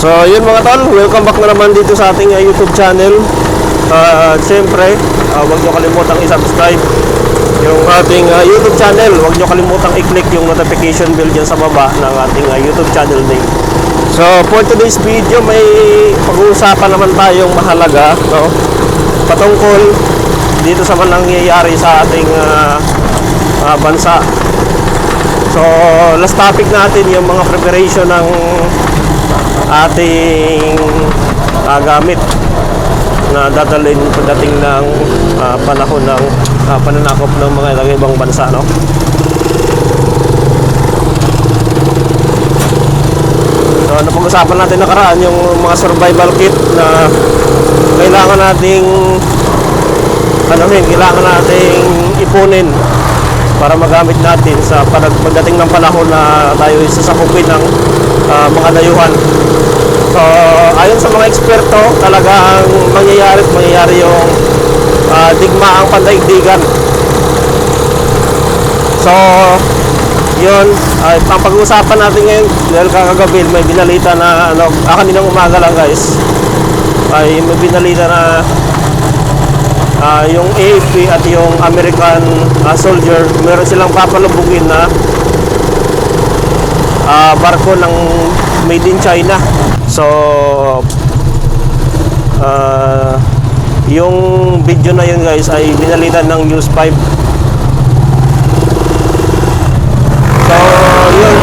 So yun mga tol, welcome back na naman dito sa ating uh, YouTube channel. Uh, Siyempre, uh, huwag nyo kalimutang i-subscribe yung ating uh, YouTube channel. Huwag nyo kalimutang i-click yung notification bell dyan sa baba ng ating uh, YouTube channel name. So for today's video, may pag-uusapan naman tayong mahalaga no? patungkol dito sa nangyayari sa ating uh, uh, bansa. So last topic natin yung mga preparation ng ating uh, gamit na dadalhin pagdating ng uh, panahon ng uh, pananakop ng mga ibang bansa no? So napag-usapan natin nakaraan? Yung mga survival kit na kailangan nating ano kailangan nating ipunin para magamit natin sa pag- pagdating ng panahon na tayo sasakupin ng ah, mga dayuhan. So, ayon sa mga eksperto, talagang mangyayari at mangyayari yung uh, digmaang pandaigdigan. So, yun, ay ang pag-uusapan natin ngayon, dahil kakagabi may binalita na, ano, ah, kaninang umaga lang guys, ay may binalita na ah, yung AFP at yung American ah, soldier, meron silang papalubugin na ah, barko ng made in China. So, ah, yung video na yun guys ay binalitan ng News 5. So, yun.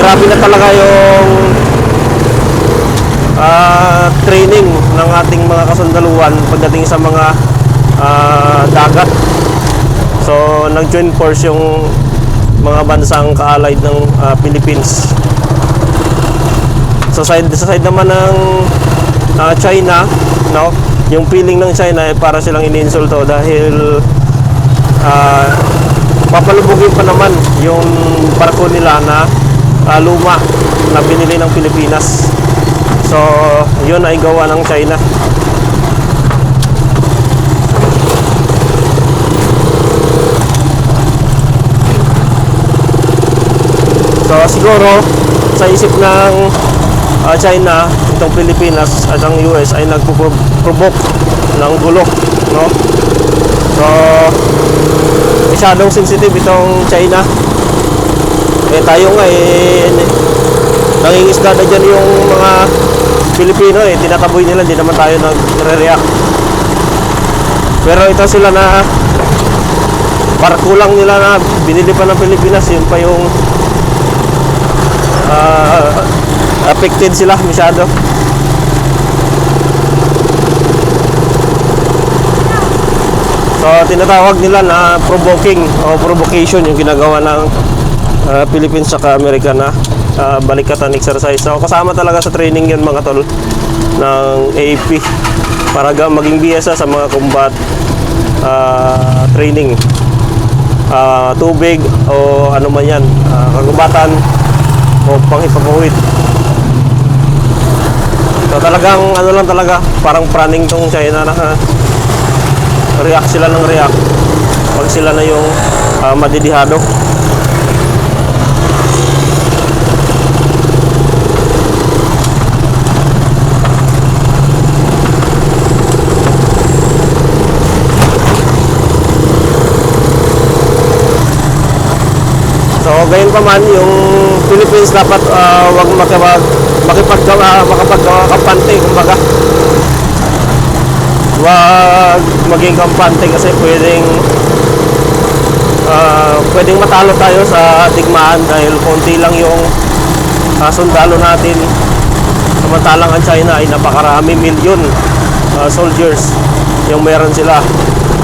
Grabe na talaga yung ah, training ng ating mga kasundaluhan pagdating sa mga ah, dagat. So, nag-join force yung mga bansang ka-allied ng ah, Philippines. Sa side, sa side naman ng ah, China, no? Yung feeling ng China ay para silang iniinsulto dahil ah, papalubugin pa naman yung barko nila na ah, luma na binili ng Pilipinas. So, yun ay gawa ng China. So, siguro, sa isip ng ah, China, itong Pilipinas at ang US ay nagpo-provoke ng gulo, no? So, masyadong sensitive itong China. Eh tayo nga eh nangingisda na dyan yung mga Pilipino eh tinataboy nila hindi naman tayo nagre-react. Pero ito sila na barko lang nila na binili pa ng Pilipinas yun pa yung ah, affected sila masyado. So tinatawag nila na provoking o provocation yung ginagawa ng uh, Philippines sa Amerika na uh, balikatan exercise. So kasama talaga sa training yun mga tol ng AAP para maging biyasa sa mga combat uh, training. Uh, tubig o ano man yan, uh, kagubatan o panghipapuwid. So talagang ano lang talaga, parang praning tong China na ha, react sila ng react pag sila na yung ah, madidihado So, gayon pa man, yung Philippines dapat ah, wag makipag makipag uh, makapagkampante, kumbaga. Wag maging kampante kasi pwedeng ah, pwedeng matalo tayo sa digmaan dahil konti lang yung ah, sundalo natin. Samantalang ang China ay napakarami milyon ah, soldiers yung meron sila.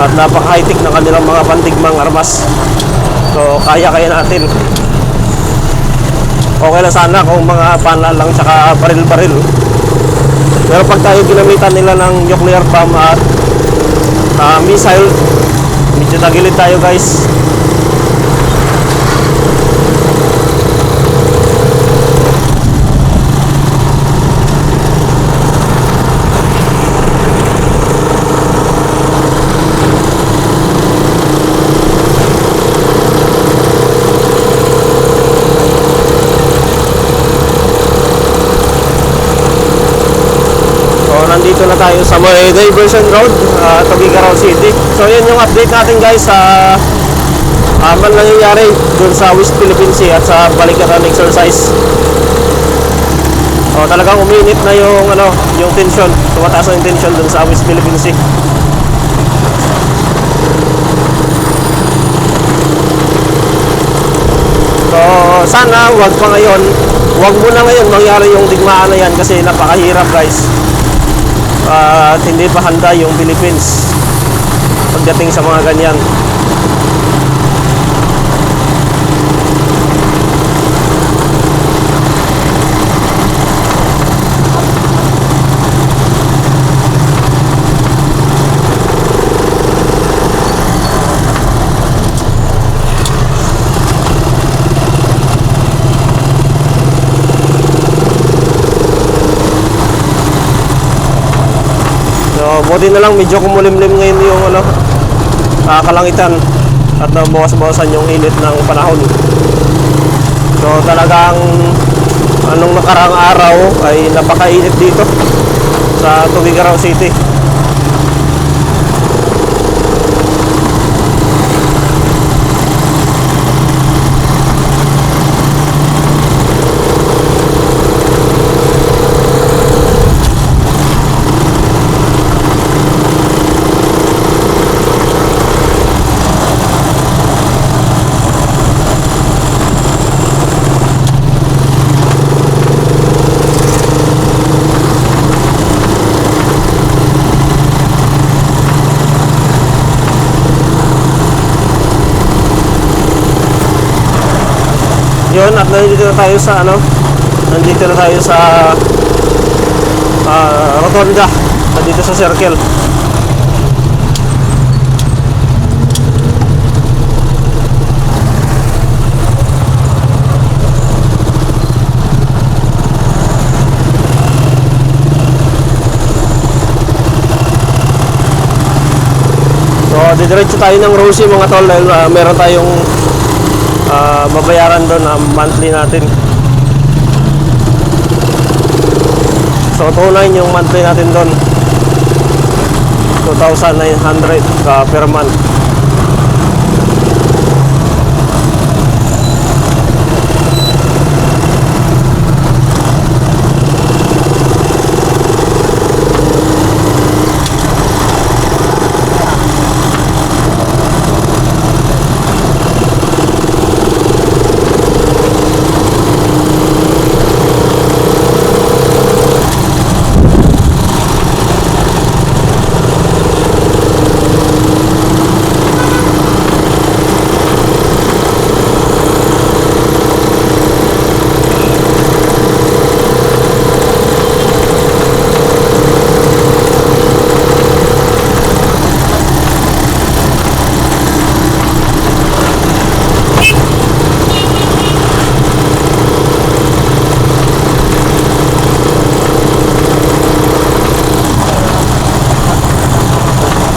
At napaka high tech ng kanilang mga pandigmang armas so kaya kaya natin okay lang sana kung mga panla lang tsaka baril-baril pero pag tayo ginamitan nila ng nuclear bomb at ah, missile, medyo tagilid tayo guys. Tayo sa may Diversion Road, uh, Tubigaraw City. So yun yung update natin guys sa uh, man nangyayari dun sa West Philippine Sea at sa Balikatan exercise. Oh, talagang uminit na yung ano, yung tension. Tumataas na yung tension dun sa West Philippine Sea. So, sana wag pa ngayon, wag mo na ngayon mangyari yung digmaan na yan kasi napakahirap guys. At hindi pa handa yung Philippines pagdating sa mga ganyan. So, buti na lang medyo kumulimlim ngayon yung ano, ah, kalangitan at nabawas-bawasan yung init ng panahon. So, talagang anong nakarang araw ay napakainit dito sa Tubigaraw City. Yun, at nandito na tayo sa ano, nandito na tayo sa ah, Rotonda, nandito sa circle. So, didiretso tayo ng Rosie mga tol dahil ah, meron tayong ah, babayaran doon ang monthly natin. So, tunay yung monthly natin doon. 2,900 ka per month.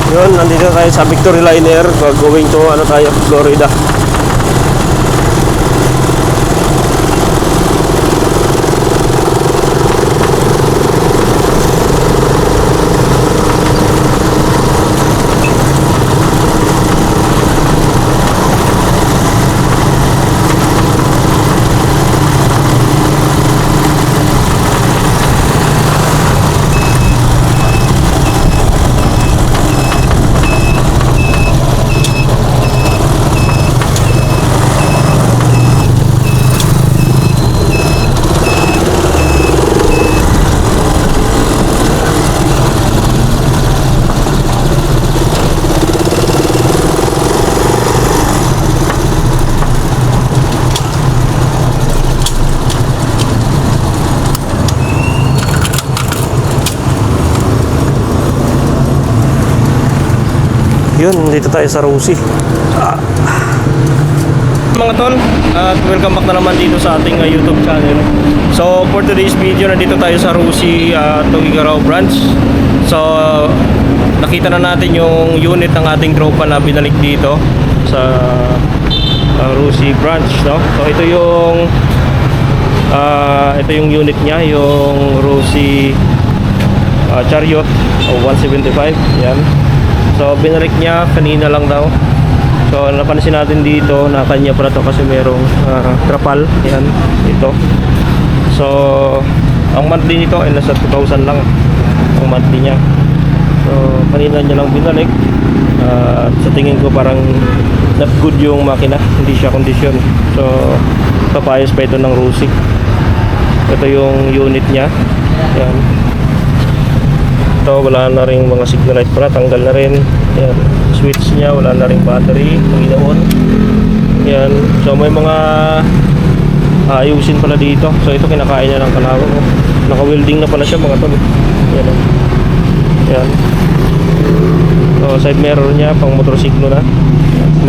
Yun, nandito tayo sa Victory Liner going to ano tayo, Florida. Yun, dito tayo sa Rosie. Ah. Mga tol, at welcome back na naman dito sa ating uh, YouTube channel. So, for today's video, nandito tayo sa Rosie uh, Tugigaraw branch. So, nakita na natin yung unit ng ating tropa na binalik dito sa uh, Rosie branch, no? So, ito yung uh, ito yung unit niya, yung Rosie uh, chariot o 175 yan so binalik niya kanina lang daw. So napansin natin dito na kanya pala to kasi merong ah, trapal. Yan ito. So ang monthly nito ay nasa 2,000 lang ang monthly niya. So kanina niya lang binalik. At sa tingin ko parang not good yung makina. Hindi siya kondisyon. So papayos pa ito ng rusik ito yung unit niya. Yan ito wala na rin mga signal light pala tanggal na rin. Yan switch niya wala na rin battery Panginoon yan so may mga ayusin pala dito. So ito kinakain niya ng kalawang oh. naka welding na pala siya mga tol. Yan oh. yan so side mirror niya pang motorsiklo na.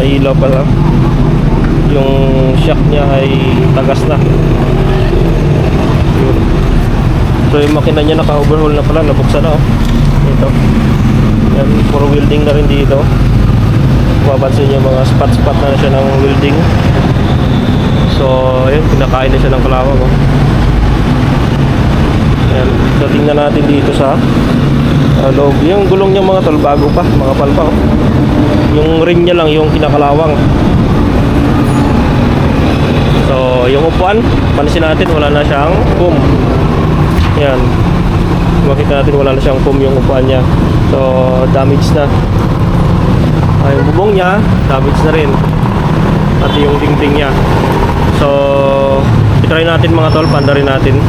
May ilaw pala. Yung shock niya ay tagas na. So yung makina niya naka overhaul na pala nabuksan na oh ito yan puro welding na rin dito mapapansin niyo mga spot spot na, na siya ng welding so ayun pinakain na siya ng kalawang oh. yan so tingnan natin dito sa uh, loob yung gulong niya mga tol bago pa mga palpa oh. yung rim niya lang yung kinakalawang So, yung upuan, pansin natin wala na siyang foam. Yan. Makita natin wala na siyang foam yung upuan niya. So, damage na. Ay, bubong niya, damage na rin. At yung dingding niya. So, itry natin mga tol, panda rin natin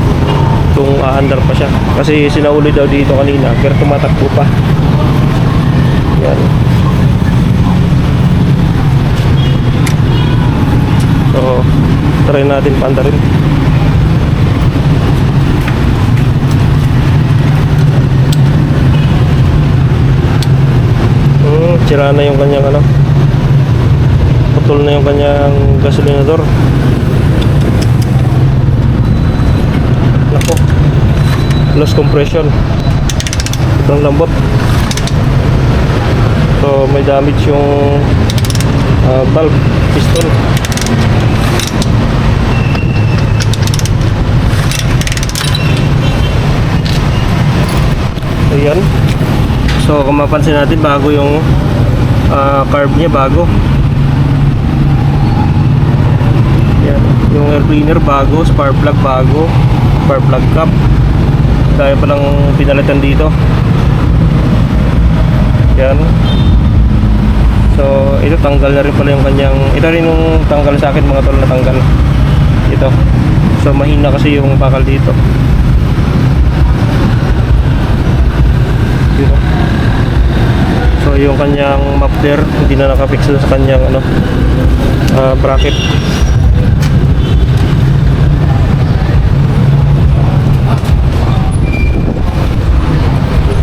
kung aandar pa siya. Kasi sinauli daw dito kanina, pero tumatakbo pa. Yan. So, try natin panda rin. Sira na yung kanyang ano. Putol na yung kanyang gasolinador. Nako. Lost compression. Sobrang lambot. So, may damage yung ah, valve piston. Ayan. So kung mapansin natin bago yung ah, carb niya bago. Yan. Yung air cleaner bago, spark plug bago, spark plug cap. Dahil palang pinalitan dito. Yan. So ito tanggal na rin pala yung kanyang ito rin yung tanggal sa akin mga tol na tanggal. Ito. So mahina kasi yung bakal. Dito. So yung kanyang muffler hindi na nakafix sa kanyang ano ah, bracket.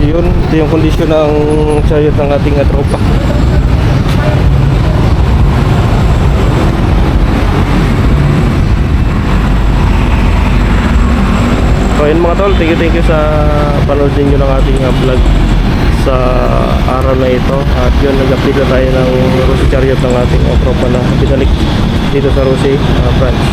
Yun, ito yung kondisyon ng chariot ng ating ah, tropa. So yun mga tol, thank you thank you sa panood ninyo ng ating uh, vlog sa araw na ito. At yun nag-update na tayo ng Rosy Chariot ng ating uh, tropa na binalik dito sa Rosy uh, branch